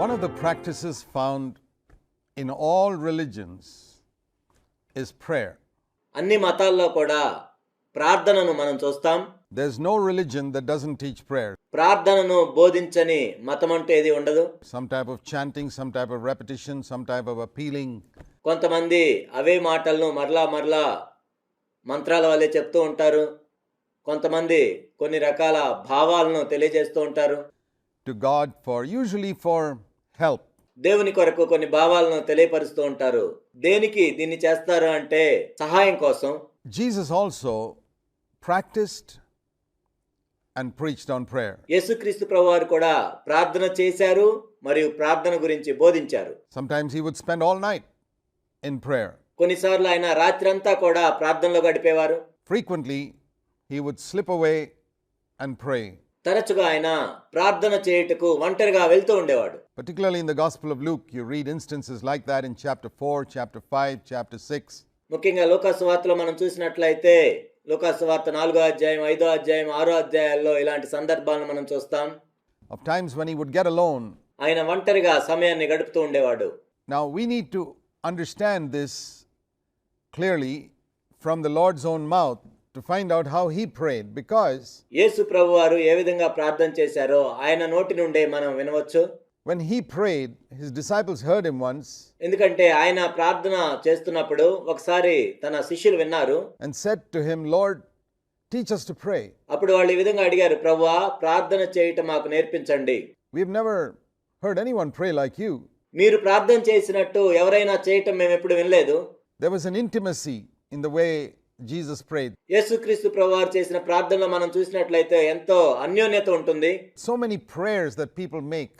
One of the practices found in all religions is prayer. అన్ని మతాల్లో కూడా ప్రార్థనను మనం చూస్తాం There's no religion that doesn't teach prayer. ప్రార్థనను బోధించని మతం అంటూ ఏది ఉండదు Some type of chanting, some type of repetition, some type of appealing. కొంతమంది అవే మాటలను మరలా మరలా మంత్రాల వల్లే చెప్తూ ఉంటారు కొంతమంది కొన్ని రకాల భావాలను తెలియజేస్తూ ఉంటారు to God for usually for help. దేవుని కొరకు కొన్ని భావాలను తెలియపరుస్తూ ఉంటారు దేనికి దీన్ని చేస్తారు అంటే సహాయం కోసం Jesus also practiced and preached on prayer. యేసుక్రీస్తు ప్రభువారు కూడా ప్రార్థన చేశారు మరియు ప్రార్థన గురించి బోధించారు Sometimes he would spend all night in prayer. కొన్నిసార్లు ఆయన రాత్రంతా కూడా ప్రార్థనలో గడిపేవారు Frequently, he would slip away and pray. తరచుగా ఆయన ప్రార్థన చేయుటకు ఒంటరిగా వెళ్తూ ఉండేవాడు Particularly in the Gospel of Luke, you read instances like that in chapter 4, chapter 5, chapter 6. ముఖ్యంగా లోకాసు వార్తలో మనం చూసినట్లయితే లోకాసు వార్త నాలుగో అధ్యాయం ఐదో అధ్యాయం ఆరో అధ్యాయాల్లో ఇలాంటి సందర్భాలను మనం చూస్తాం of times when he would get alone. ఆయన ఒంటరిగా సమయాన్ని గడుపుతూ ఉండేవాడు Now, we need to understand this clearly from the Lord's own mouth to find out how he prayed because యేసు ప్రభు వారు ఏ విధంగా ప్రార్థన చేశారో ఆయన నోటి నుండే మనం వినవచ్చు when he prayed, his disciples heard him once ఎందుకంటే ఆయన ప్రార్థన చేస్తున్నప్పుడు ఒకసారి తన శిష్యులు విన్నారు and said to him, Lord, teach us to pray. అప్పుడు వాళ్ళు ఈ విధంగా అడిగారు ప్రభువా ప్రార్థన చేయటం మాకు నేర్పించండి We've never heard anyone pray like you. మీరు ప్రార్థన చేసినట్టు ఎవరైనా చేయటం మేము ఎప్పుడు వినలేదు There was an intimacy in the way Jesus prayed. యేసుక్రీస్తు ప్రభువారు చేసిన ప్రార్థనలో మనం చూసినట్లయితే ఎంతో అన్యోన్యత ఉంటుంది So many prayers that people make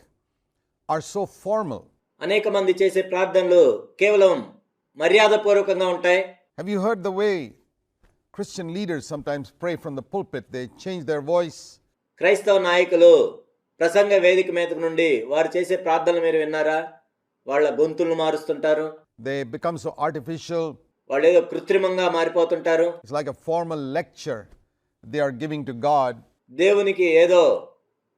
are so formal. అనేక మంది చేసే ప్రార్థనలు కేవలం మర్యాదపూర్వకంగా ఉంటాయి Have you heard the way Christian leaders sometimes pray from the pulpit? They change their voice, క్రైస్తవ నాయకులు ప్రసంగ వేదిక మీద నుండి వారు చేసే ప్రార్థనలు మీరు విన్నారా వాళ్ళ గొంతులను మారుస్తుంటారు they become so artificial. వాళ్ళు ఏదో కృత్రిమంగా మారిపోతుంటారు It's like a formal lecture they are giving to God. దేవునికి ఏదో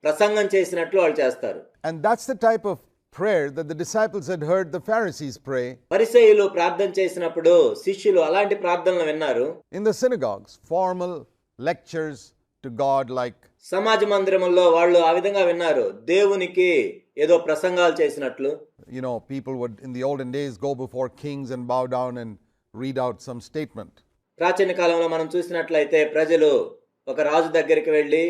ప్రసంగం చేసినట్లు వాళ్ళు చేస్తారు And that's the type of prayer that the disciples had heard the Pharisees pray పరిసయులు ప్రార్థన చేసినప్పుడు శిష్యులు అలాంటి ప్రార్థనలు విన్నారు in the synagogues formal lectures to God, like సమాజ మందిరముల్లో వాళ్ళు ఆ విధంగా విన్నారు దేవునికి ఏదో ప్రసంగాలు చేసినట్లు you know, people would in the olden days go before kings and bow down and read out some statement. ప్రాచీన కాలంలో మనం చూసినట్లయితే ప్రజలు ఒక రాజు దగ్గరికి వెళ్ళి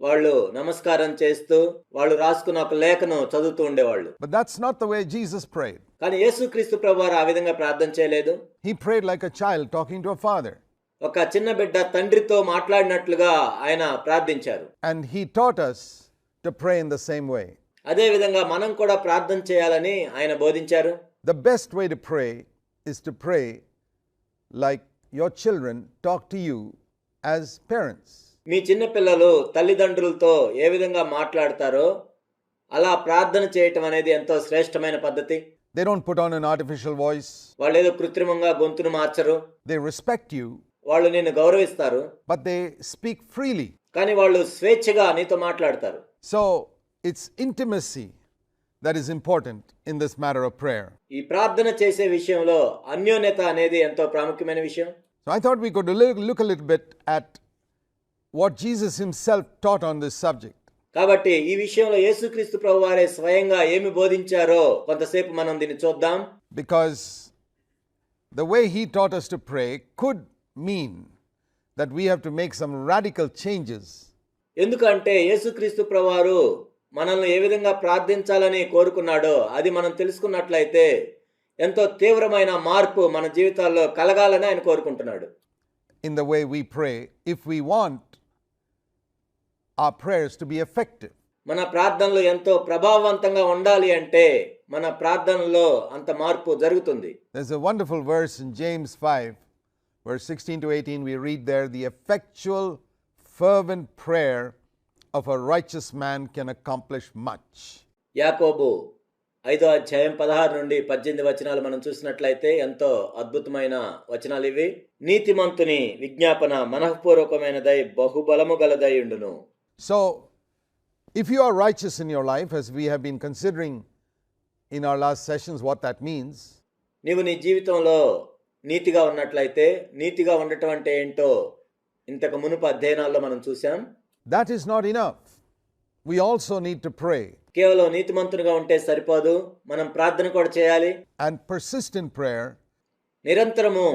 వాళ్ళు నమస్కారం చేస్తూ వాళ్ళు రాసుకున్న ఒక లేఖను చదువుతూ ఉండేవాళ్ళు But that's not the way Jesus prayed. కానీ యేసుక్రీస్తు ప్రభు వారు ఆ విధంగా ప్రార్థన చేయలేదు He prayed like a child talking to a father. ఒక చిన్న బిడ్డ తండ్రితో మాట్లాడినట్లుగా ఆయన ప్రార్థించారు And he taught us to pray in the same way. అదే విధంగా మనం కూడా ప్రార్థన చేయాలని ఆయన బోధించారు The best way to pray is to pray like your children talk to you as parents. మీ చిన్న పిల్లలు తల్లిదండ్రులతో ఏ విధంగా మాట్లాడతారో అలా ప్రార్థన చేయటం అనేది ఎంతో శ్రేష్టమైన పద్ధతి They don't put on an artificial voice, వాళ్ళు ఏదో కృత్రిమంగా గొంతును మార్చరు they respect you, వాళ్ళు నిన్ను గౌరవిస్తారు but they speak freely. కానీ వాళ్ళు స్వేచ్ఛగా నీతో మాట్లాడతారు So it's intimacy that is important in this matter of prayer. ఈ ప్రార్థన చేసే విషయంలో అన్యోన్యత అనేది ఎంతో ప్రాముఖ్యమైన విషయం I thought we could look look a little bit at what Jesus himself taught on this subject. కాబట్టి ఈ విషయంలో యేసుక్రీస్తు ప్రభు వారే స్వయంగా ఏమి బోధించారో కొంతసేపు మనం దీన్ని చూద్దాం because the way he taught us to pray could mean that we have to make some radical changes ఎందుకంటే యేసుక్రీస్తు ప్రభువారు మనల్ని ఏ విధంగా ప్రార్థించాలని కోరుకున్నాడో అది మనం తెలుసుకున్నట్లయితే ఎంతో తీవ్రమైన మార్పు మన జీవితాల్లో కలగాలని ఆయన కోరుకుంటున్నాడు in the way we pray if we want our prayers to be effective. మన ప్రార్థనలు ఎంతో ప్రభావవంతంగా ఉండాలి అంటే మన ప్రార్థనలో అంత మార్పు జరుగుతుంది There's a wonderful verse in James 5, verse 16 to 18. We read there, the effectual, fervent prayer of a righteous man can accomplish much. యాకోబు ఐదో అధ్యాయం పదహారు నుండి పద్దెనిమిది వచనాలు మనం చూసినట్లయితే ఎంతో అద్భుతమైన వచనాలు ఇవి నీతిమంతుని విజ్ఞాపన మనఃపూర్వకమైనదై బహుబలము గలదై ఉండును So, if you are righteous in your life, as we have been considering in our last sessions what that means. నీవు నీ జీవితంలో నీతిగా ఉన్నట్లయితే నీతిగా ఉండటం అంటే ఏంటో ఇంతకు మునుపు అధ్యయనాల్లో మనం చూసాం That is not enough. We also need to pray కేవలం నీతిమంతునిగా ఉంటే సరిపోదు మనం ప్రార్థన కూడా చేయాలి and persist in prayer. నిరంతరము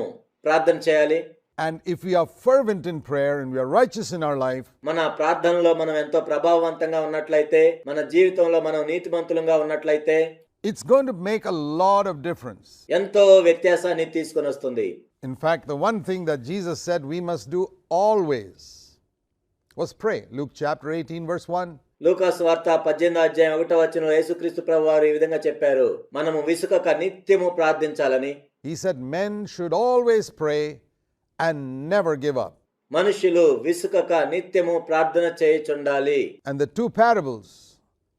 ప్రార్థన చేయాలి And if we are fervent in prayer and we are righteous in our life, మన ప్రార్థనలో మనం ఎంతో ప్రభావవంతంగా ఉన్నట్లయితే మన జీవితంలో మనం నీతిమంతులంగా ఉన్నట్లయితే it's going to make a lot of difference. ఎంతో వ్యత్యాసాన్ని తీసుకొని వస్తుంది In fact, the one thing that Jesus said we must do always was pray. Luke chapter 18, verse 1. లూకాస్ వార్త పద్దెనిమిది అధ్యాయం ఒకటో వచ్చిన యేసుక్రీస్తు ప్రభు వారు ఈ విధంగా చెప్పారు మనము విసుకక నిత్యము ప్రార్థించాలని He said, Men should always pray and never give up. మనుష్యులు విసుకక నిత్యము ప్రార్థన చేయుచుండాలి And the two parables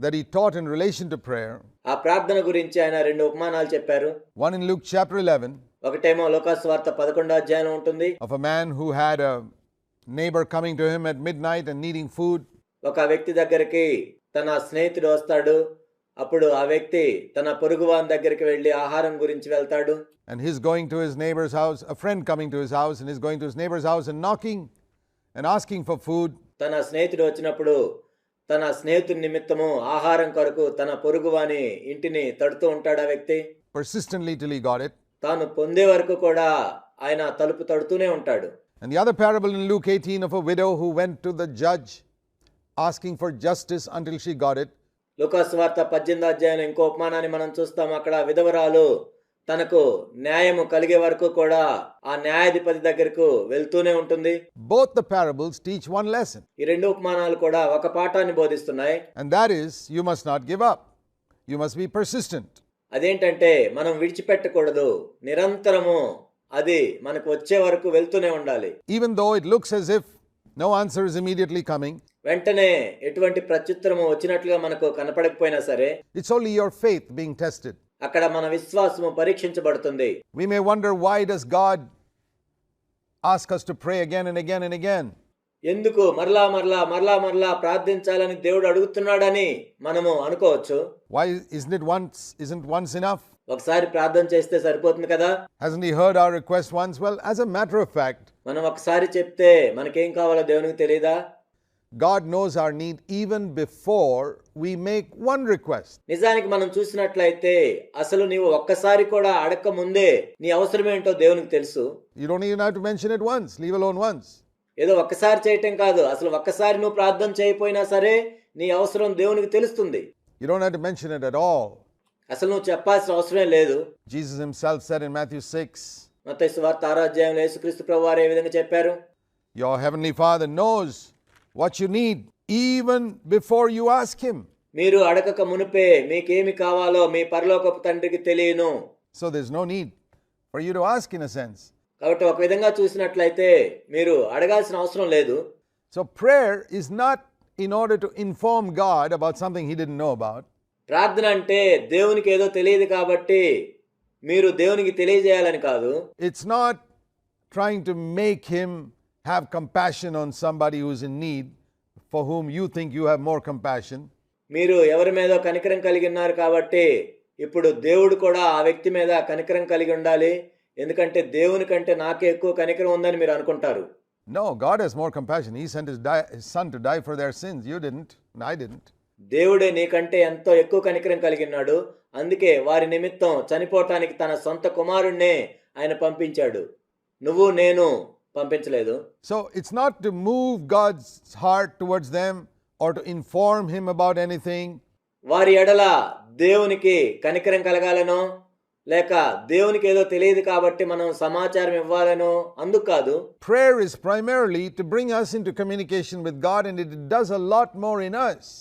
that he taught in relation to prayer ఆ ప్రార్థన గురించి ఆయన రెండు ఉపమానాలు చెప్పారు one in Luke chapter 11 ఒకటేమో లోకాస్ వార్త పదకొండో అధ్యాయం ఉంటుంది of a man who had a neighbor coming to him at midnight and needing food. ఒక వ్యక్తి దగ్గరికి తన స్నేహితుడు వస్తాడు అప్పుడు ఆ వ్యక్తి తన పొరుగువాని దగ్గరికి వెళ్ళి ఆహారం గురించి వెళ్తాడు And he's going to his neighbor's house, a friend coming to his house, and he's going to his neighbor's house and knocking and asking for food. తన స్నేహితుడు వచ్చినప్పుడు తన స్నేహితుడి నిమిత్తము ఆహారం కొరకు తన పొరుగువాని ఇంటిని తడుతూ ఉంటాడు ఆ వ్యక్తి persistently till he got it. తాను పొందే వరకు కూడా ఆయన తలుపు తడుతూనే ఉంటాడు And the other parable in Luke 18 of a widow who went to the judge asking for justice until she got it. Lukas వార్త పద్దెనిమిది అధ్యాయంలో ఇంకో ఉపమానాన్ని మనం చూస్తాం. అక్కడ విధవరాలు తనకు న్యాయము కలిగే వరకు కూడా ఆ న్యాయాధిపతి దగ్గరకు వెళ్తూనే ఉంటుంది. Both the parables teach one lesson, ఈ రెండు ఉపమానాలు కూడా ఒక పాఠాన్ని బోధిస్తున్నాయి. And that is you must not give up. You must be persistent. అదేంటంటే మనం విడిచిపెట్టకూడదు. నిరంతరము అది మనకు వచ్చే వరకు వెళ్తూనే ఉండాలి. Even though it looks as if no answer is immediately coming, వెంటనే ఎటువంటి ప్రత్యుత్తరము వచ్చినట్లుగా మనకు కనపడకపోయినా సరే it's only your faith being tested. అక్కడ మన విశ్వాసము పరీక్షించబడుతుంది We may wonder why does God ask us to pray again and again and again? ఎందుకు మరలా మరలా మరలా మరలా ప్రార్థించాలని దేవుడు అడుగుతున్నాడని మనము అనుకోవచ్చు Why isn't it once isn't once enough? ఒకసారి ప్రార్థన చేస్తే సరిపోతుంది కదా Hasn't he heard our request once? Well, as a matter of fact, మనం ఒకసారి చెప్తే మనకేం కావాలో దేవునికి తెలియదా God knows our need even before we make one request. నిజానికి మనం చూసినట్లయితే అసలు నీవు ఒక్కసారి కూడా అడక్క ముందే నీ అవసరం ఏంటో దేవునికి తెలుసు You don't even have to mention it once, leave alone once. ఏదో ఒక్కసారి చేయటం కాదు అసలు ఒక్కసారి నువ్వు ప్రార్థన చేయకపోయినా సరే నీ అవసరం దేవునికి తెలుస్తుంది You don't have to mention it at all. అసలు నువ్వు చెప్పాల్సిన అవసరమే లేదు Jesus himself said in Matthew 6 మత్తయి వార్త ఆరో అధ్యాయంలో యేసుక్రీస్తు ప్రభు వారు ఏ విధంగా చెప్పారు Your heavenly Father knows what you need even before you ask Him. మీరు అడగక మునిపే మీకేమి కావాలో మీ పరలోకపు తండ్రికి తెలియను So there's no need for you to ask, in a sense. కాబట్టి ఒక విధంగా చూసినట్లయితే మీరు అడగాల్సిన అవసరం లేదు So prayer is not in order to inform God about something He didn't know about. ప్రార్థన అంటే దేవునికి ఏదో తెలియదు కాబట్టి మీరు దేవునికి తెలియజేయాలని కాదు It's not trying to make Him have compassion on somebody who's in need for whom you think you have more compassion. మీరు ఎవరి మీదో కనికరం కలిగి ఉన్నారు కాబట్టి ఇప్పుడు దేవుడు కూడా ఆ వ్యక్తి మీద కనికరం కలిగి ఉండాలి ఎందుకంటే దేవుని కంటే నాకే ఎక్కువ కనికరం ఉందని మీరు అనుకుంటారు No, God has more compassion. He sent His, di- his Son to die for their sins. You didn't, and I didn't. దేవుడే నీకంటే ఎంతో ఎక్కువ కనికరం కలిగి ఉన్నాడు అందుకే వారి నిమిత్తం చనిపోవటానికి తన సొంత కుమారుణ్ణే ఆయన పంపించాడు. నువ్వు నేను పంపించలేదు. So it's not to move God's heart towards them or to inform him about anything వారి ఎడల దేవునికి కనికరం కలగాలనో లేక దేవునికి ఏదో తెలియదు కాబట్టి మనం సమాచారం ఇవ్వాలనో అందుకాదు prayer is primarily to bring us into communication with God and it does a lot more in us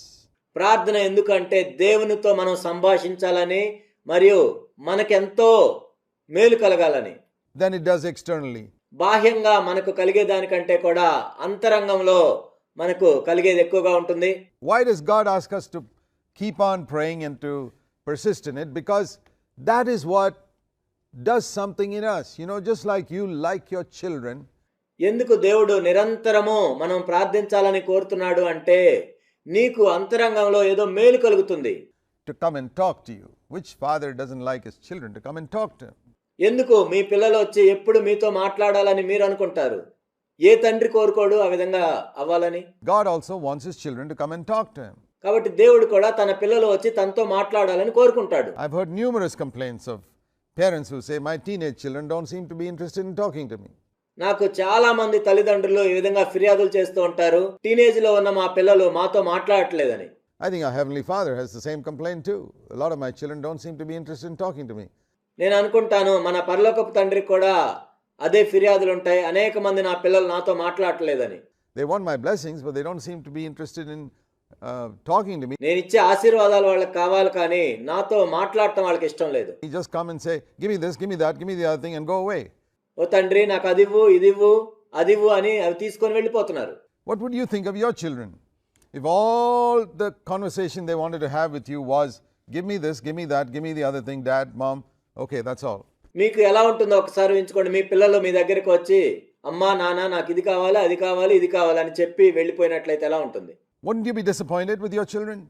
ప్రార్థన ఎందుకంటే దేవునితో మనం సంభాషించాలని మరియు మనకెంతో మేలు కలగాలని. దాని డస్ ఎక్స్టర్నల్లీ బాహ్యంగా మనకు కలిగే దానికంటే కూడా అంతరంగంలో మనకు కలిగేది ఎక్కువగా ఉంటుంది. Why does God ask us to keep on praying and to persist in it because that is what does something in us. You know just like you like your children ఎందుకు దేవుడు నిరంతరము మనం ప్రార్థించాలని కోరుతున్నాడు అంటే నీకు అంతరంగంలో ఏదో మేలు కలుగుతుంది. To come and talk to you which father doesn't like his children to come and talk to ఎందుకు? మీ పిల్లలు వచ్చి ఎప్పుడు మీతో మాట్లాడాలని మీరు అనుకుంటారు? ఏ తండ్రి కోరుకోడు ఆ విధంగా అవ్వాలని? God also wants his children to come and talk to కాబట్టి దేవుడు కూడా తన పిల్లలు వచ్చి తనతో మాట్లాడాలని కోరుకుంటాడు. I heard numerous complaints of parents who say my teenage children don't seem to be interested in talking to me నాకు చాలా మంది తల్లిదండ్రులు ఈ విధంగా ఫిర్యాదులు చేస్తూ ఉంటారు. టీనేజ్లో ఉన్న మా పిల్లలు మాతో మాట్లాడట్లేదని. I think I heavenly father has the same complaint to lot of my children don't seem to be interested in talking to me నేను అనుకుంటాను మన పరలోకపు తండ్రి కూడా అదే ఫిర్యాదులు ఉంటాయి. అనేక మంది నా పిల్లలు నాతో మాట్లాడట్లేదని. They want my blessings but they don't seem to be interested in talking to me నేను ఇచ్చే ఆశీర్వాదాలు వాళ్ళకి కావాలి కానీ నాతో మాట్లాడటం వాళ్ళకి ఇష్టం లేదు. He just come and say give me this give me that give me the other thing and go away ఓ తండ్రి నాకు అది ఇవ్వు ఇదివ్వు అదివ్వు అని అవి తీసుకొని వెళ్ళిపోతున్నారు. What would you think of your children if all the conversation they wanted to have with you was give me this give me that give me the other thing dad mom okay that's all మీకు ఎలా ఉంటుందో ఒకసారి ఉంచుకోండి మీ పిల్లలు మీ దగ్గరికి వచ్చి అమ్మా నాన్న నాకు ఇది కావాలి అది కావాలి ఇది కావాలి అని చెప్పి వెళ్ళిపోయినట్లయితే ఎలా ఉంటుంది? Won't you be disappointed with your children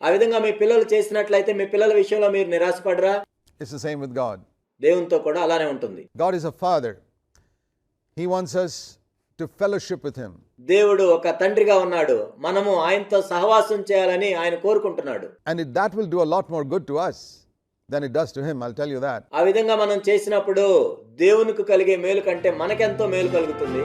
ఆ విధంగా మీ పిల్లలు చేసినట్లయితే మీ పిల్లల విషయంలో మీరు నిరాశపడరా? It's the same with God దేవునితో కూడా అలానే ఉంటుంది. God is a father he wants us to fellowship with him దేవుడు ఒక తండ్రిగా ఉన్నాడు. మనము ఆయనతో సహవాసం చేయాలని ఆయన కోరుకుంటున్నాడు. And that will do a lot more good to us than it does to him I'll tell you that ఆ విధంగా మనం చేసినప్పుడు దేవునికి కలిగే మేలు కంటే మనకెంతో మేలు కలుగుతుంది.